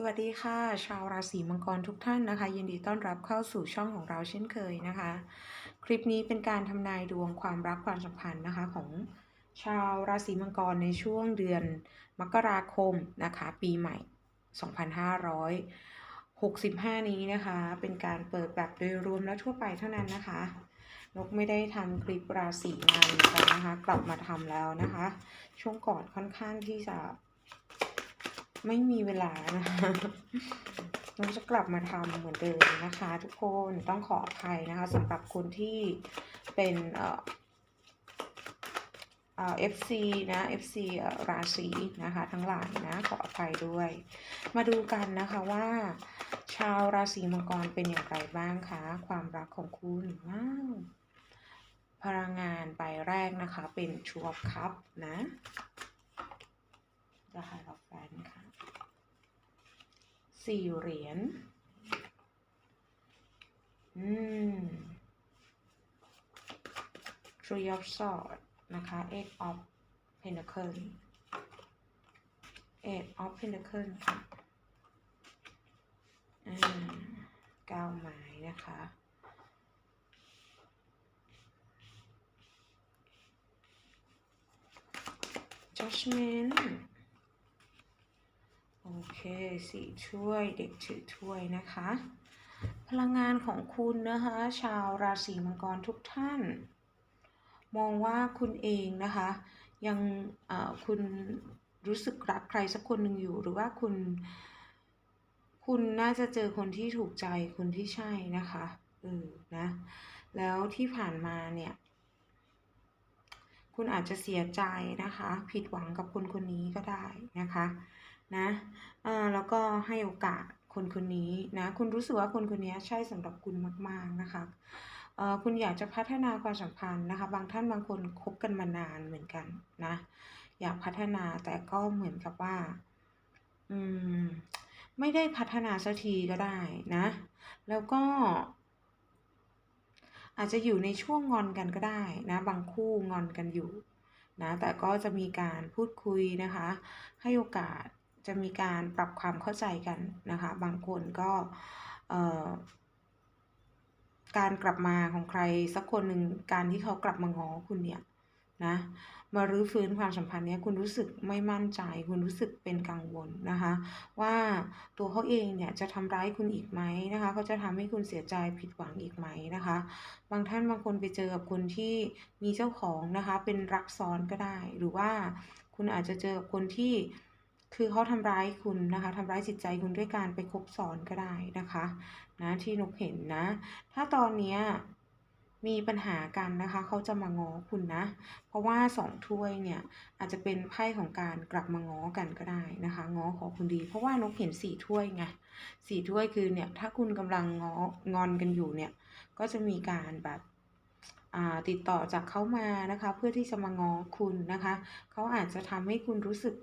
สวัสดีค่ะ ชาวราศีมังกรทุกท่านนะคะ ยินดีต้อนรับเข้าสู่ช่องของเราเช่นเคยนะคะ คลิปนี้เป็นการทำนายดวงความรักความสัมพันธ์นะคะของชาวราศีมังกรในช่วงเดือนมกราคมนะคะ ปีใหม่ 2565 นี้นะคะ เป็นการเปิดแบบโดยรวมและทั่วไปเท่านั้นนะคะนกไม่ได้ทำคลิปราศีนานเหมือนกันนะคะ กลับมาทำแล้วนะคะ ช่วงก่อนค่อนข้างที่จะ ไม่มีเวลานะคะนกจะกลับมาทำเหมือนเดิมนะคะ ทุกคนต้องขออภัยนะคะสำหรับคนที่เป็นเอ่อเอ่อ FC นะ FC เอ่อราศีนะคะทั้งหลายนะขออภัยด้วย มาดูกันนะคะว่า ชาวราศีมังกรเป็นอย่างไรบ้างคะ ความรักของคุณว้าวพลังงานใบแรกนะคะเป็นชัวร์คัพนะจะหาเราแฟนค่ะ สี่เหรียญ อืม three of swords นะคะ eight of Pentacles eight of Pentacles ค่ะอืมเก้าไม้นะคะ judgment โอเค สี่ถ้วยเด็กถือถ้วยนะคะ พลังงานของคุณนะคะชาวราศีมังกรทุกท่าน มองว่าคุณเองนะคะ ยังคุณรู้สึกรักใครสักคนหนึ่งอยู่หรือว่าคุณ คุณน่าจะเจอคนที่ถูกใจคนที่ใช่นะคะเออนะ แล้วที่ผ่านมาเนี่ย คุณอาจจะเสียใจนะคะ ผิดหวังกับคนคนนี้ก็ได้นะคะ นะเอ่อแล้วก็ให้โอกาสคนคนนี้นะ คุณรู้สึกว่าคนคนนี้ใช่สำหรับคุณมาก ๆ นะคะเอ่อคุณอยากจะพัฒนาความสัมพันธ์นะคะ บางท่านบางคนคบกันมานานเหมือนกันนะ อยากพัฒนาแต่ก็เหมือนกับว่า อืม ไม่ได้พัฒนาสักทีก็ได้นะ แล้วก็ อาจจะอยู่ในช่วงงอนกันก็ได้นะ บางคู่งอนกันอยู่นะ แต่ก็จะมีการพูดคุยนะคะ ให้โอกาส จะมีการปรับความเข้าใจกันนะคะ บางคนก็การกลับมาของใครสักคนหนึ่งการที่เขากลับมาง้อคุณเนี่ยนะมารื้อฟื้นความสัมพันธ์เนี้ยคุณรู้สึกไม่มั่นใจ คุณรู้สึกเป็นกังวลนะคะ ว่าตัวเขาเองเนี่ยจะทำร้ายคุณอีกไหมนะคะเขาจะทำให้คุณเสียใจผิดหวังอีกไหมนะคะ บางท่านบางคนไปเจอกับคนที่มีเจ้าของนะคะ เป็นรักซ้อนก็ได้ หรือว่าคุณอาจจะเจอกับคนที่ คือเขาทำร้ายคุณนะคะทำร้ายจิตใจคุณด้วยการไปคบซ้อนก็ได้นะคะนะที่นกเห็นนะ ถ้าตอนเนี้ยมีปัญหากันนะคะเขาจะมาง้อคุณนะ เพราะว่าสองถ้วยเนี่ยอาจจะเป็นไพ่ของการกลับมาง้อกันก็ได้นะคะง้อขอคุณดี เพราะว่านกเห็นสี่ถ้วยไงสี่ถ้วยคือเนี่ยถ้าคุณกำลังง้องอนกันอยู่เนี่ยก็จะมีการแบบอ่าติดต่อจากเขามานะคะ เพื่อที่จะมาง้อคุณนะคะเขาอาจจะทำให้คุณรู้สึก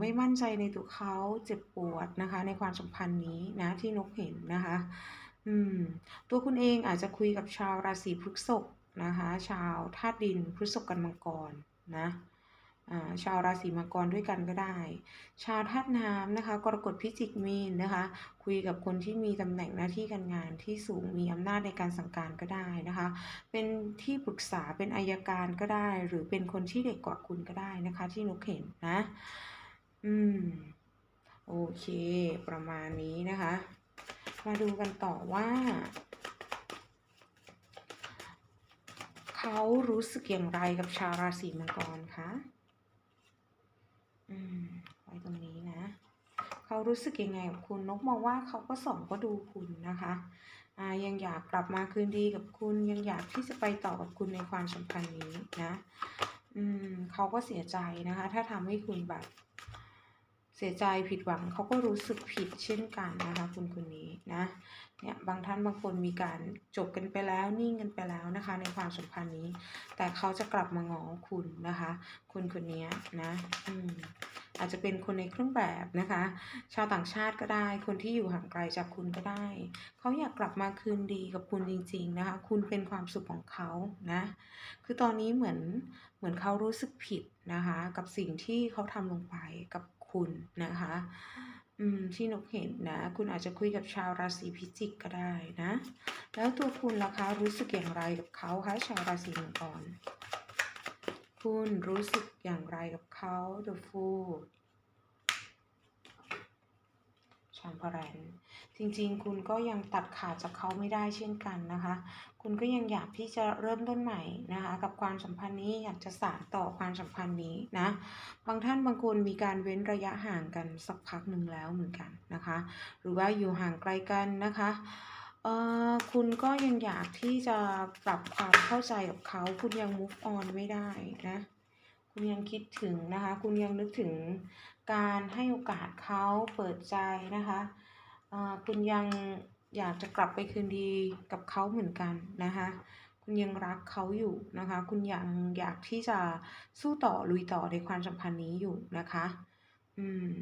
ไม่มั่นใจในตัวเขาเจ็บปวดนะคะ ในความสัมพันธ์นี้นะที่นกเห็นนะคะอืมตัวคุณเองอาจจะคุยกับชาวราศีพฤษภนะคะ ชาวธาตุดินพฤษภกันมังกรนะอ่าชาวราศีมังกรด้วยกันก็ได้ ชาวธาตุน้ำนะคะ กรกฎพิจิกมีนนะคะ คุยกับคนที่มีตำแหน่งหน้าที่การงานที่สูงมีอำนาจในการสั่งการก็ได้นะคะ เป็นที่ปรึกษาเป็นอายการก็ได้ หรือเป็นคนที่เด็กกว่าคุณก็ได้นะคะ ที่นกเห็นนะ อืม โอเค ประมาณนี้นะคะ มาดูกันต่อว่า เขารู้สึกอย่างไรกับชาวราศีมังกรคะ อืม ไว้ตรงนี้นะ เขารู้สึกยังไงกับคุณนกมองว่าเขาก็ส่องก็ดูคุณนะคะอ่ายังอยากกลับมาคืนดีกับคุณยังอยากที่จะไปต่อกับคุณในความสัมพันธ์นี้นะ อืมเขาก็เสียใจนะคะ ถ้าทำให้คุณแบบ เสียใจผิดหวังเขาก็รู้สึกผิดเช่นกันนะคะคุณคนนี้นะเนี่ยบางท่านบางคนมีการจบกันไปแล้วนิ่งกันไปแล้วนะคะ ในความสัมพันธ์นี้ แต่เขาจะกลับมาง้อคุณนะคะ คนคนนี้นะอืมอาจจะเป็นคนในเครื่องแบบนะคะ ชาวต่างชาติก็ได้ คนที่อยู่ห่างไกลจากคุณก็ได้ เขาอยากกลับมาคืนดีกับคุณจริง ๆนะคะ คุณเป็นความสุขของเขานะ คือตอนนี้เหมือนเหมือนเขารู้สึกผิดนะคะ กับสิ่งที่เขาทำลงไปกับ คุณนะคะอืมที่นกเห็นนะ คุณอาจจะคุยกับชาวราศีพิจิกก็ได้นะ แล้วตัวคุณล่ะคะรู้สึกอย่างไรกับเขาคะชาวราศีมังกรคุณรู้สึกอย่างไรกับเขา The Fool ชามพแรนจริงๆ คุณก็ยังตัดขาดจากเขาไม่ได้เช่นกันนะคะ คุณก็ยังอยากที่จะเริ่มต้นใหม่นะคะ กับความสัมพันธ์นี้อยากจะสานต่อความสัมพันธ์นี้นะ บางท่านบางคนมีการเว้นระยะห่างกันสักพักหนึ่งแล้วเหมือนกันนะคะ หรือว่าอยู่ห่างไกลกันนะคะเอ่อคุณก็ยังอยากที่จะปรับความเข้าใจกับเขา คุณยัง move on ไม่ได้นะ คุณยังคิดถึงนะคะ คุณยังนึกถึง การให้โอกาสเขาเปิดใจนะคะคุณยังอยากจะกลับไปคืนดีกับเขาเหมือนกันนะคะ คุณยังรักเขาอยู่นะคะ คุณยังอยากที่จะสู้ต่อลุยต่อในความสัมพันธ์นี้อยู่นะคะ อืม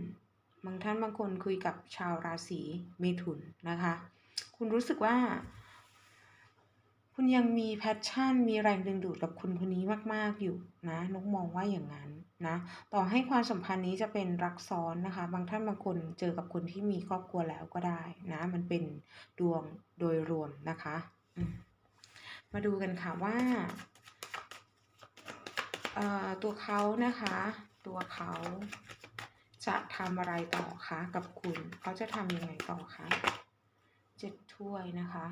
บางท่านบางคนคุยกับชาวราศีเมถุนนะคะ คุณรู้สึกว่า คุณยังมีแพชชั่น มีแรงดึงดูดกับคนคนนี้มาก ๆ อยู่นะนกมองว่าอย่างนั้นนะต่อให้ความสัมพันธ์นี้จะเป็นรักซ้อนนะคะ บางท่านบางคนเจอกับคนที่มีครอบครัวแล้วก็ได้นะมันเป็นดวงโดยรวมนะคะ มาดูกันค่ะว่าตัวเขานะคะ ตัวเขาจะทำอะไรต่อคะกับคุณ เขาจะทำยังไงต่อคะเจ็ดถ้วยนะคะ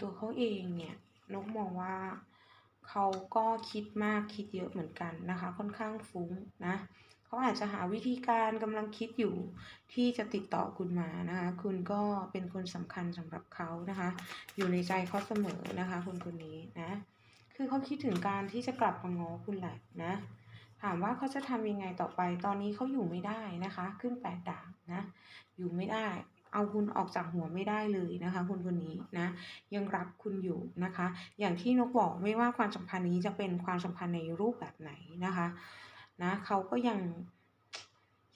ตัวเขาเองเนี่ยนกมองว่าเขาก็คิดมากคิดเยอะเหมือนกันนะคะ ค่อนข้างฟุ้งนะเขาอาจจะหาวิธีการกำลังคิดอยู่ที่จะติดต่อคุณมานะคะ คุณก็เป็นคนสำคัญสำหรับเขานะคะ อยู่ในใจเขาเสมอนะคะคนคนนี้นะคือเขาคิดถึงการที่จะกลับมาง้อคุณแหละนะ ถามว่าเขาจะทำยังไงต่อไปตอนนี้เขาอยู่ไม่ได้นะคะ ขึ้นแปดดาบนะ อยู่ไม่ได้ เอาคุณออกจากหัวไม่ได้เลยนะคะคนคนนี้นะยังรักคุณอยู่นะคะ อย่างที่นกบอกไม่ว่าความสัมพันธ์นี้จะเป็นความสัมพันธ์ในรูปแบบไหนนะคะนะเขาก็ยัง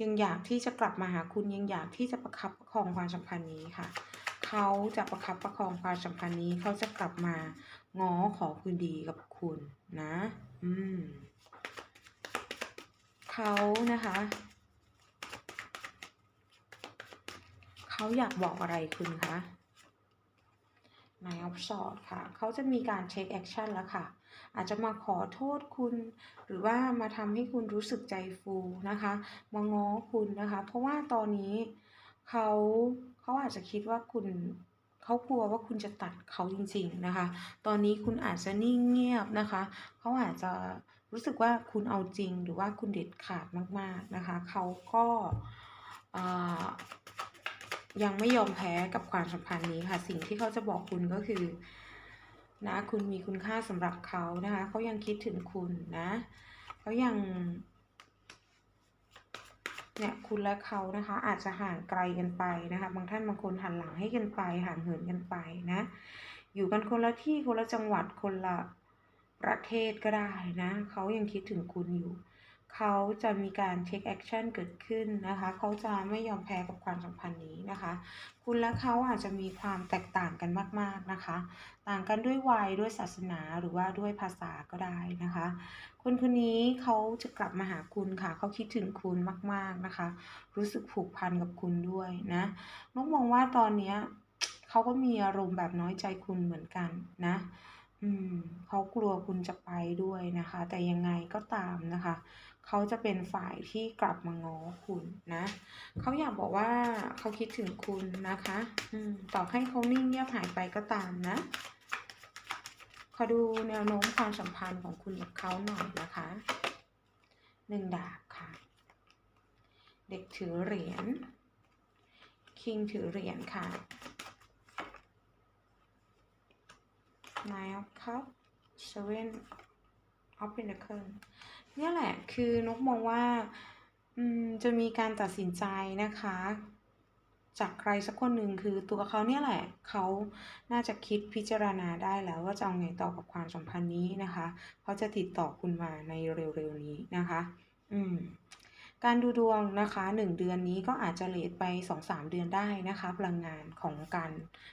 ยังอยากที่จะกลับมาหาคุณยังอยากที่จะประคับประคองความสัมพันธ์นี้ค่ะเขาจะประคับประคองความสัมพันธ์นี้เขาจะกลับมาง้อขอคืนดีกับคุณนะ อืมเขานะคะ เขาอยากบอกอะไรคุณคะนายออฟสอดค่ะ เขาจะมีการเช็คแอคชั่นแล้วค่ะ อาจจะมาขอโทษคุณ หรือว่ามาทำให้คุณรู้สึกใจฟูนะคะ มาง้อคุณนะคะ เพราะว่าตอนนี้เขาเขาอาจจะคิดว่าคุณเขากลัวว่าคุณจะตัดเขาจริง ๆนะคะ ตอนนี้คุณอาจจะนิ่งเงียบนะคะ เขาอาจจะรู้สึกว่าคุณเอาจริงหรือว่าคุณเด็ดขาดมากๆนะคะ เขาก็ ยังไม่ยอมแพ้กับความสัมพันธ์นี้ค่ะ สิ่งที่เขาจะบอกคุณก็คือ นะ คุณมีคุณค่าสำหรับเขานะคะเขายังคิดถึงคุณนะเขายังเนี่ยคุณและเขานะคะ อาจจะห่างไกลกันไปนะคะ บางท่านบางคนหันหลังให้กันไปห่างเหินกันไปนะ อยู่กันคนละที่คนละจังหวัดคนละประเทศก็ได้นะเขายังคิดถึงคุณอยู่ เขาจะมีการเทคแอคชั่นเกิดขึ้นนะคะ เขาจะไม่ยอมแพ้กับความสัมพันธ์นี้นะคะ คุณและเขาอาจจะมีความแตกต่างกันมากๆนะคะ ต่างกันด้วยวัยด้วยศาสนาหรือว่าด้วยภาษาก็ได้นะคะ คนคนนี้เขาจะกลับมาหาคุณค่ะ เขาคิดถึงคุณมากๆนะคะ รู้สึกผูกพันกับคุณด้วยนะนกมองว่าตอนนี้เขาก็มีอารมณ์แบบน้อยใจคุณเหมือนกันนะ อืมเขากลัวคุณจะไปด้วยนะคะ แต่ยังไงก็ตามนะคะ เขาจะเป็นฝ่ายที่กลับมาง้อคุณนะเขาอยากบอกว่าเขาคิดถึงคุณนะคะ อืมต่อให้เขานิ่งเงียบหายไปก็ตามนะขอดูแนวโน้มความสัมพันธ์ของคุณกับเขาหน่อยนะคะหนึ่งดาบค่ะ เด็กถือเหรียญคิงถือเหรียญค่ะ Nine of Cups Seven of Pentacles นี่ยแหละคือนกมองว่าจะมีการตัดสินใจนะคะ จากใครสักคนหนึ่งคือตัวเขาเนี่ยแหละเขาน่าจะคิดพิจารณาได้แล้วว่าจะเอาไงต่อกับความสัมพันธ์นี้นะคะเขาจะติดต่อคุณมาในเร็วๆนี้นะคะ อืมการดูดวงนะคะหนึ่งเดือนนี้ก็อาจจะเลทไปสองสามเดือนได้นะคะ พลังงานของการ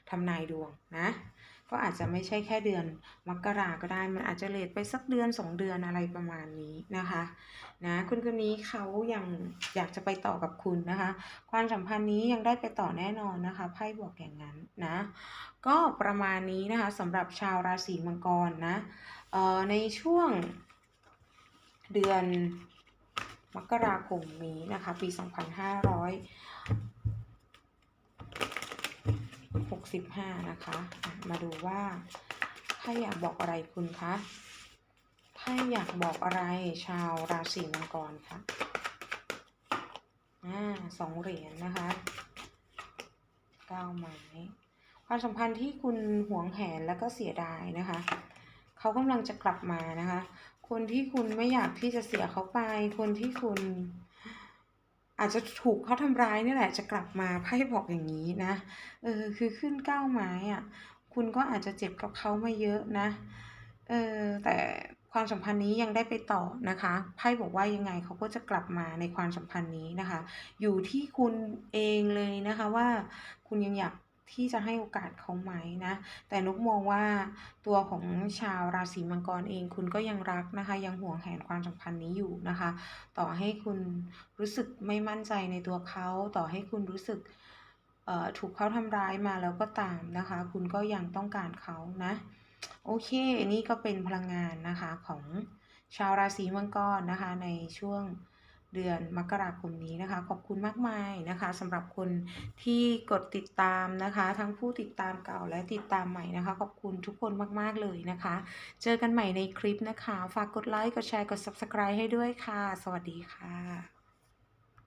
ทำนายดวงนะ ก็อาจจะไม่ใช่แค่เดือนมกราก็ได้ มันอาจจะเลตไปสักเดือน 2 เดือนอะไรประมาณนี้นะคะนะคนคนนี้เขายังอยากจะไปต่อกับคุณนะคะ ความสัมพันธ์นี้ยังได้ไปต่อแน่นอนนะคะไพ่บอกอย่างนั้นนะก็ประมาณนี้นะคะสำหรับชาวราศีมังกรนะเอ่อในช่วงเดือนมกราคมนี้นะคะ ปี 65 นะคะ มาดูว่าไพ่อยากบอกอะไรคุณคะไพ่อยากบอกอะไรชาวราศีมังกรคะอ่าสองเหรียญนะคะเก้าไม้ความสัมพันธ์ที่คุณหวงแหนแล้วก็เสียดายนะคะ เขากำลังจะกลับมานะคะ คนที่คุณไม่อยากที่จะเสียเขาไป คนที่คุณ อาจจะถูกเขาทำร้ายนี่แหละจะกลับมาไพ่บอกอย่างนี้นะ เออคือขึ้นเก้าไม้อะ่ะ คุณก็อาจจะเจ็บกับเขามาเยอะนะ เออแต่ความสัมพันธ์นี้ยังได้ไปต่อนะคะไพ่บอกว่ายังไงเขาก็จะกลับมาในความสัมพันธ์นี้นะคะ อยู่ที่คุณเองเลยนะคะว่าคุณยังอยาก ที่จะให้โอกาสเขาไหมนะ แต่นกมองว่าตัวของชาวราศีมังกรเองคุณก็ยังรักนะคะ ยังห่วงแหนความสัมพันธ์นี้อยู่นะคะ ต่อให้คุณรู้สึกไม่มั่นใจในตัวเขา ต่อให้คุณรู้สึกถูกเขาทำร้ายมาแล้วก็ตามนะคะ คุณก็ยังต้องการเขานะ โอเค นี่ก็เป็นพลังงานนะคะของชาวราศีมังกรนะคะในช่วง เดือนมกราคมนี้นะคะ ขอบคุณมากมายนะคะสำหรับคนที่กดติดตามนะคะ ทั้งผู้ติดตามเก่าและติดตามใหม่นะคะ ขอบคุณทุกคนมาก ๆ เลยนะคะ เจอกันใหม่ในคลิปนะคะ ฝากกดไลค์กดแชร์กด subscribe ให้ด้วยค่ะ สวัสดีค่ะ